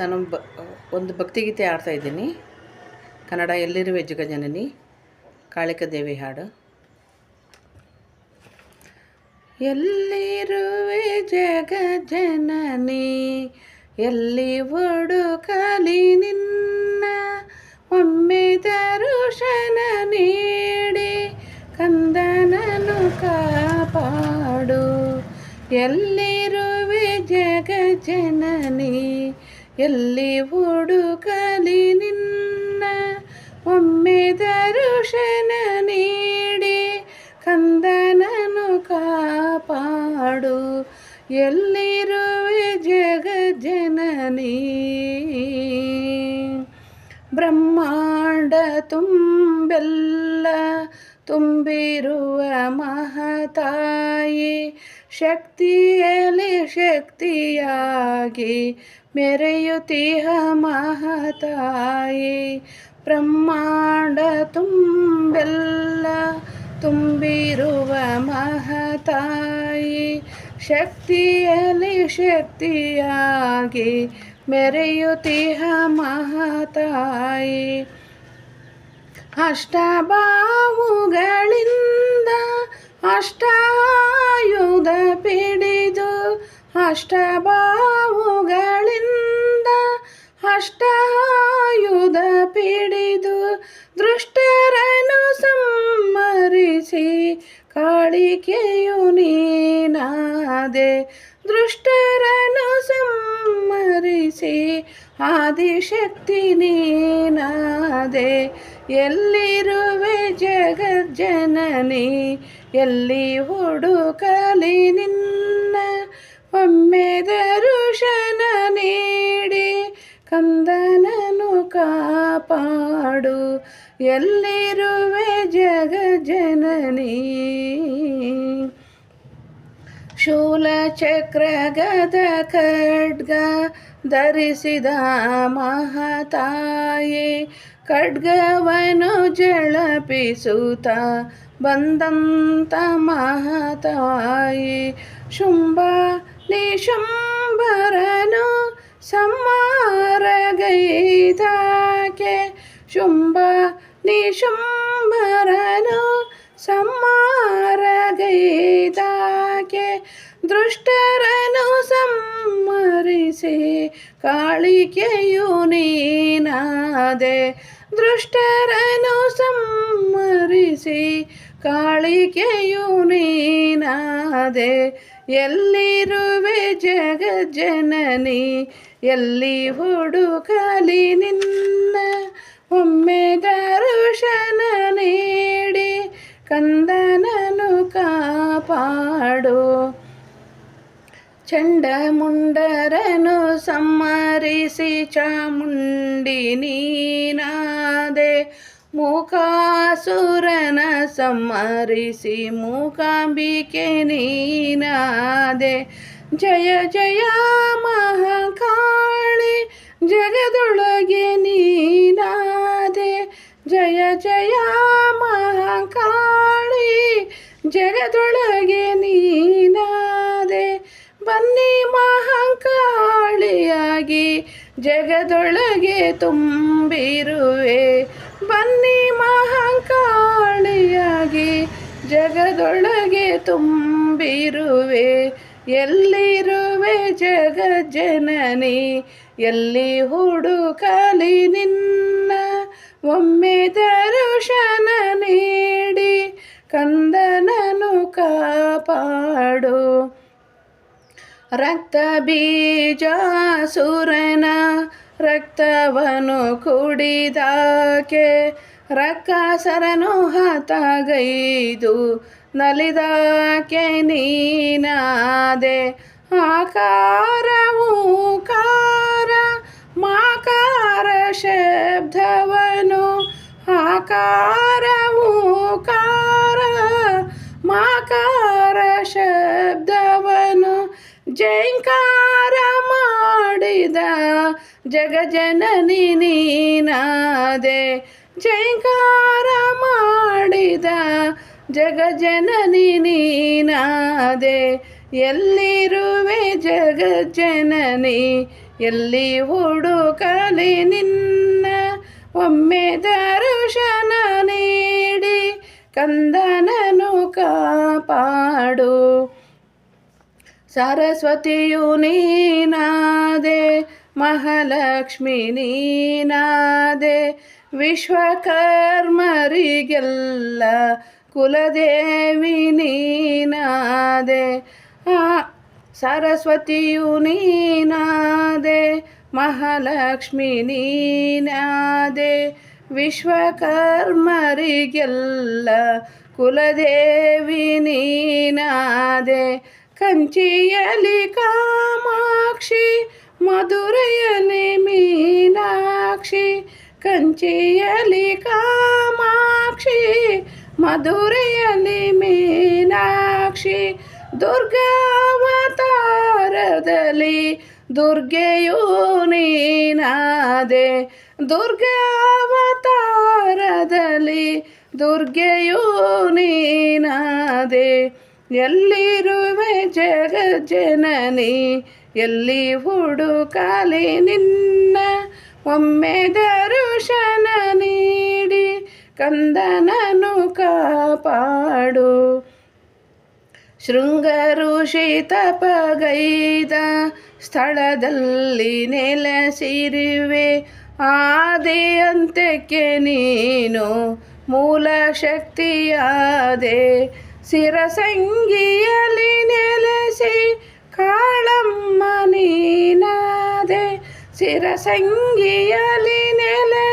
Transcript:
ನಾನು ಬ, ಒಂದು ಭಕ್ತಿಗೀತೆ ಆಡ್ತಾ ಇದ್ದೀನಿ. ಕನ್ನಡ ಎಲ್ಲಿರುವೆ ಜಗಜನನಿ ಕಾಳಿಕ ದೇವಿ ಹಾಡು ಎಲ್ಲಿರುವೆ ಜಗಜನನಿ ಎಲ್ಲಿ ಹುಡುಕಲಿ ನಿನ್ನ, ಒಮ್ಮೆ ದರುಶನ ನೀಡಿ ಕಂದನನು ಕಾಪಾಡು. ಎಲ್ಲಿರುವೆ ಜಗಜನನಿ ಎಲ್ಲಿ ಹುಡುಕಲಿ ನಿನ್ನ ಒಮ್ಮೆ ದರುಶನ ನೀಡಿ ಕಂದನನು ಕಾಪಾಡು. ಎಲ್ಲಿರುವೆ ಜಗಜನನಿ? ಬ್ರಹ್ಮಾಂಡ ತುಂಬೆಲ್ಲ, ತುಂಬಿರುವ ಮಹತಾಯಿ ಶಕ್ತಿಯಲ್ಲಿ ಶಕ್ತಿಯಾಗಿ ಮೆರೆಯುತ್ತೀಹ ಮಹತಾಯಿ. ಬ್ರಹ್ಮಾಂಡ ತುಂಬೆಲ್ಲ ತುಂಬಿರುವ ಮಹತಾಯಿ. ಶಕ್ತಿಯಲ್ಲಿ ಶಕ್ತಿಯಾಗಿ ಮೆರೆಯುತ್ತೀಹ ಮಹತಾಯಿ. ಅಷ್ಟಬಾವುಗಳಿಂದ ಅಷ್ಟಾಯುಧ ಪಿಡಿದು ಅಷ್ಟಬಾವುಗಳಿಂದ ಅಷ್ಟಾಯುಧ ಪಿಡಿದು ದೃಷ್ಟರನ್ನು ಸಮ್ಮರಿಸಿ ಕಾಳಿಕೆಯು ನೀನಾದೆ. ದೃಷ್ಟರನ್ನು ಸಮ್ಮರಿಸಿ ಆದಿಶಕ್ತಿ ನೀನಾದೆ. ಎಲ್ಲಿರುವೆ ಜಗಜ್ಜನನಿ, ಎಲ್ಲಿ ಹುಡುಕಲಿ ನಿನ್ನ ಒಮ್ಮೆ ದರುಶನ ನೀಡಿ ಕಂದನನು ಕಾಪಾಡು. ಎಲ್ಲಿರುವೆ ಜಗಜನನಿ ಶೂಲಚಕ್ರ ಗದ ಖಡ್ಗ ಧರಿಸಿದ ಮಹತಾಯಿ ಖಡ್ಗವನು ಜಳಪಿಸುತ್ತ ಬಂದಂತ ಮಹತಾಯಿ. ಶುಂಭ ನಿಶುಂಭರನು ಸಂಹಾರಗೈದಾಕೆ ಶುಂಭ ನಿಶುಂಭರನು ಸಂಹಾರಗೈದಾಕೆ ದೃಷ್ಟರನು ಸಮ್ಮರಿಸಿ ಕಾಳಿಕೆಯು ನೀನಾದೆ ದೃಷ್ಟರನು ಸಮ್ಮರಿಸಿ ಕಾಳಿಕೆಯು ನೀನಾದೆ, ಎಲ್ಲಿರುವೆ ಜಗಜ್ಜನನಿ ಎಲ್ಲಿ ಹುಡುಕಲಿ ನಿನ್ನ ಒಮ್ಮೆ ದರುಶನ ನೀಡಿ ಕಂದನನು ಕಾಪಾಡು. ಚಂಡಮುಂಡರನು ಸಮ್ಮರಿಸಿ ಚಾಮುಂಡಿ ನೀನಾದೆ ಮೂಕಾಸುರನ ಸಮ್ಮರಿಸಿ ಮೂಕಾಂಬಿಕೆ ನೀನಾದೆ. ಜಯ ಜಯ ಮಹಾಕಾಳಿ, ಜಗದೊಳಗೆ ನೀನಾದೆ. ಜಯ ಜಯ ಮಹಾಕಾಳಿ, ಜಗದೊಳಗೆ ನೀನಾದೆ. ಬನ್ನಿ ಮಹಾಕಾಳಿಯಾಗಿ ಜಗದೊಳಗೆ ತುಂಬಿರುವೆ. ಬನ್ನಿ ಮಹಾಂಕಾಳಿಯಾಗಿ ಜಗದೊಳಗೆ ತುಂಬಿರುವೆ. ಎಲ್ಲಿರುವೆ ಜಗಜ್ಜನನಿ? ಎಲ್ಲಿ ಹುಡುಕಲಿ ನಿನ್ನ? ಒಮ್ಮೆ ದರುಶನ ನೀಡಿ ಕಂದನನು ಕಾಪಾಡು. ರಕ್ತ ಬೀಜ ಬೀಜಾಸುರನ ರಕ್ತವನು ಕುಡಿದಾಕೆ ರಕ್ಕಾಸರನು ಹತಗೈದು, ನಲಿದಾಕೆ ನೀನಾದೆ, ಆಕಾರವು ಕಾರ ಮಾಕಾರ ಶಬ್ದವನು, ಆಕಾರವು ಕಾರ ಮಾಕಾರ ಶಬ್ದವನು, ಜೈಂಕಾರ ಮಾಡಿದ ಜಗಜನನಿ ನೀನಾದೆ, ಜೈಕಾರ ಮಾಡಿದ ಜಗಜನನಿ ನೀನಾದೆ. ಎಲ್ಲಿರುವೆ ಜಗಜ್ಜನನಿ ಎಲ್ಲಿ ಹುಡುಕಲಿ ನಿನ್ನ? ಒಮ್ಮೆ ದರ್ಶನ ನೀಡಿ, ಕಂದನನು ಕಾಪಾಡು. ಸರಸ್ವತಿಯು ನೀನಾದೆ ಮಹಾಲಕ್ಷ್ಮಿ ನೀನಾದೆ ವಿಶ್ವಕರ್ಮರಿಗೆಲ್ಲ ಕುಲದೇವಿ ನೀನಾದೆ. ಸರಸ್ವತಿಯು ನೀನಾದೆ ಮಹಾಲಕ್ಷ್ಮಿ ನೀನಾದೆ ವಿಶ್ವಕರ್ಮರಿಗೆಲ್ಲ ಕುಲದೇವಿ ನೀನಾದೆ. ಕಂಚಿಯಲಿ ಕಾಮಾಕ್ಷಿ ಮಧುರೆಯಲಿ ಮೀನಾಕ್ಷಿ ಕಂಚಿಯಲಿ ಕಾಮಾಕ್ಷಿ ಮಧುರೆಯಲಿ ಮೀನಾಕ್ಷಿ ದುರ್ಗಾವತಾರದಲ್ಲಿ ದುರ್ಗೆಯೂ ನೀನಾದೆ ದುರ್ಗಾವತಾರದಲ್ಲಿ ದುರ್ಗೆಯೂ ನೀನಾದೆ ಎಲ್ಲಿರುವೆ ಜಗಜ್ಜನನಿ ಎಲ್ಲಿ ಹುಡುಕಲಿ ನಿನ್ನ ಒಮ್ಮೆ ದರ್ಶನ ನೀಡಿ ಕಂದನನು ಕಾಪಾಡು. ಶೃಂಗಋಷಿ ತಪಗೈದ ಸ್ಥಳದಲ್ಲಿ ನೆಲೆಸಿರುವೆ. ಆದಿ ಅಂತ್ಯಕ್ಕೆ ನೀನು ಮೂಲ ಶಕ್ತಿಯಾದೆ. ಸಿರಸಂಗಿಯಲ್ಲಿ ನೆಲೆಸಿ ಕಾಳಮ್ಮ ನೀನಾದೆ ಸಿರಸಂಗಿಯಲ್ಲಿ ನೆಲೆಸಿ